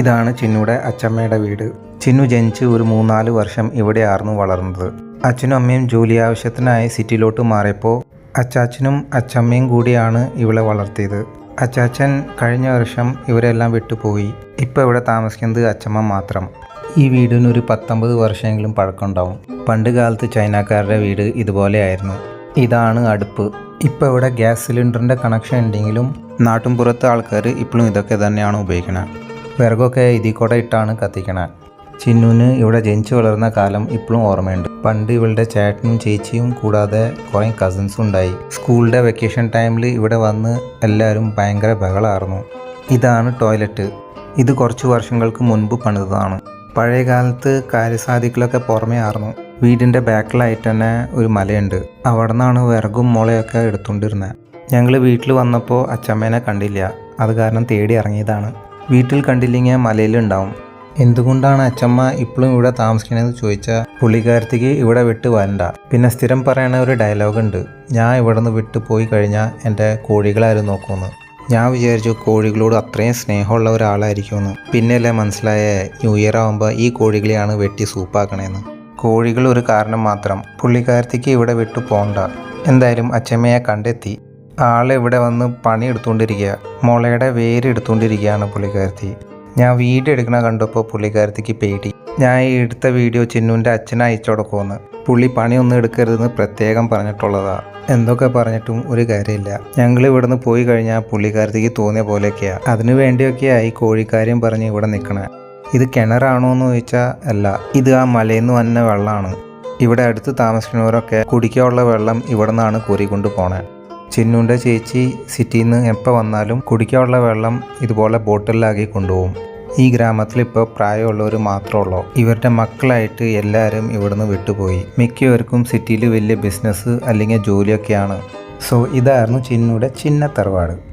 ഇതാണ് ചിന്നുയുടെ അച്ചമ്മയുടെ വീട്. ചിന്നു ജനിച്ച് ഒരു മൂന്നാൽ വർഷം ഇവിടെയായിരുന്നു വളർന്നത്. അച്ഛനും അമ്മയും ജോലി ആവശ്യത്തിനായി സിറ്റിയിലോട്ട് മാറിയപ്പോൾ അച്ചാച്ചനും അച്ചമ്മയും കൂടിയാണ് ഇവളെ വളർത്തിയത്. അച്ചാച്ചൻ കഴിഞ്ഞ വർഷം ഇവരെല്ലാം വിട്ടുപോയി. ഇപ്പോൾ ഇവിടെ താമസിക്കുന്നത് അച്ചമ്മ മാത്രം. ഈ വീടിന് ഒരു പത്തൊമ്പത് വർഷമെങ്കിലും പഴക്കമുണ്ടാവും. പണ്ട് കാലത്ത് ചൈനക്കാരുടെ വീട് ഇതുപോലെയായിരുന്നു ഇതാണ് അടുപ്പ്. ഇപ്പോൾ ഇവിടെ ഗ്യാസ് സിലിണ്ടറിന്റെ കണക്ഷൻ ഉണ്ടെങ്കിലും നാട്ടിൻപുറത്തെ ആൾക്കാർ ഇപ്പോഴും ഇതൊക്കെ തന്നെയാണ് ഉപയോഗിക്കുന്നത് വിറകൊക്കെ ഇതിൽ കൂടെ ഇട്ടാണ് കത്തിക്കണത് ചിന്നുവിന് ഇവിടെ ജനിച്ചു വളർന്ന കാലം ഇപ്പോഴും ഓർമ്മയുണ്ട്. പണ്ട് ഇവളുടെ ചേട്ടനും ചേച്ചിയും കൂടാതെ കുറേ കസിൻസും ഉണ്ടായി. സ്കൂളിന്റെ വെക്കേഷൻ ടൈമിൽ ഇവിടെ വന്ന് എല്ലാവരും ഭയങ്കര ബഹളമായിരുന്നു ഇതാണ് ടോയ്ലറ്റ് ഇത് കുറച്ച് വർഷങ്ങൾക്ക് മുൻപ് പണിതതാണ്. പഴയ കാലത്ത് കാര്യസാധികളൊക്കെ പുറമേ ആയിരുന്നു വീടിന്റെ ബാക്കിലായിട്ട് തന്നെ ഒരു മലയുണ്ട്. അവിടെ നിന്നാണ് വിറകും മുളയൊക്കെ എടുത്തുകൊണ്ടിരുന്നത്. ഞങ്ങൾ വീട്ടിൽ വന്നപ്പോൾ അച്ചമ്മേനെ കണ്ടില്ല. അത് കാരണം തേടി ഇറങ്ങിയതാണ്. വീട്ടിൽ കണ്ടില്ലെങ്കിൽ മലയിലുണ്ടാവും. എന്തുകൊണ്ടാണ് അച്ചമ്മ ഇപ്പോഴും ഇവിടെ താമസിക്കണമെന്ന് ചോദിച്ചാൽ പുള്ളിക്കാരത്തേക്ക് ഇവിടെ വിട്ട് വരണ്ട. പിന്നെ സ്ഥിരം പറയണ ഒരു ഡയലോഗ് ഉണ്ട് ഞാൻ ഇവിടെ നിന്ന് വിട്ട് പോയി കഴിഞ്ഞാൽ എന്റെ കോഴികളാരും നോക്കുമെന്ന് ഞാൻ വിചാരിച്ചു കോഴികളോട് അത്രയും സ്നേഹമുള്ള ഒരാളായിരിക്കുമെന്ന്. പിന്നെയല്ലേ മനസ്സിലായ ന്യൂ ഇയർ ആകുമ്പോൾ ഈ കോഴികളെയാണ് വെട്ടി സൂപ്പാക്കണേന്ന്. കോഴികൾ ഒരു കാരണം മാത്രം. പുള്ളിക്കാരത്തേക്ക് ഇവിടെ വിട്ടു പോകണ്ട എന്തായാലും അച്ചമ്മയെ കണ്ടെത്തി. ആൾ ഇവിടെ വന്ന് പണി എടുത്തുകൊണ്ടിരിക്കുക മുളയുടെ വേര് എടുത്തുകൊണ്ടിരിക്കുകയാണ് പുള്ളിക്കാരത്തി. ഞാൻ വീഡിയോ എടുക്കണ കണ്ടപ്പോൾ പുള്ളിക്കാരത്തിക്ക് പേടി. ഞാൻ ഈ എടുത്ത വീഡിയോ ചിന്നുവിന്റെ അച്ഛനെ അയച്ചു കൊടുക്കുമെന്ന്. പുള്ളി പണിയൊന്നും എടുക്കരുതെന്ന് പ്രത്യേകം പറഞ്ഞിട്ടുള്ളതാണ് എന്തൊക്കെ പറഞ്ഞിട്ടും ഒരു കാര്യമില്ല. ഞങ്ങൾ ഇവിടുന്ന് പോയി കഴിഞ്ഞാൽ പുള്ളിക്കാരത്തിക്ക് തോന്നിയ പോലെയൊക്കെയാ. അതിനു വേണ്ടിയൊക്കെയായി കോഴിക്കാര്യം പറഞ്ഞ് ഇവിടെ നിൽക്കണേ ഇത് കിണറാണോ എന്ന് ചോദിച്ചാൽ അല്ല. ഇത് ആ മലയിൽ നിന്ന് വന്ന വെള്ളമാണ് ഇവിടെ അടുത്ത് താമസിക്കുന്നവരൊക്കെ കുടിക്കാനുള്ള വെള്ളം ഇവിടെ നിന്നാണ് കോരിക്കൊണ്ട് പോണേ. ചിന്നുന്റെ ചേച്ചി സിറ്റിയിൽ നിന്ന് എപ്പോൾ വന്നാലും കുടിക്കാനുള്ള വെള്ളം ഇതുപോലെ ബോട്ടിലാക്കി കൊണ്ടുപോകും. ഈ ഗ്രാമത്തിൽ ഇപ്പോൾ പ്രായമുള്ളവർ മാത്രമേ ഉള്ളൂ. ഇവരുടെ മക്കളായിട്ട് എല്ലാവരും ഇവിടുന്ന് വിട്ടുപോയി. മിക്കവർക്കും സിറ്റിയിൽ വലിയ ബിസിനസ് അല്ലെങ്കിൽ ജോലിയൊക്കെയാണ്. സോ ഇതായിരുന്നു ചിന്നുടെ ചിന്ന തറവാട്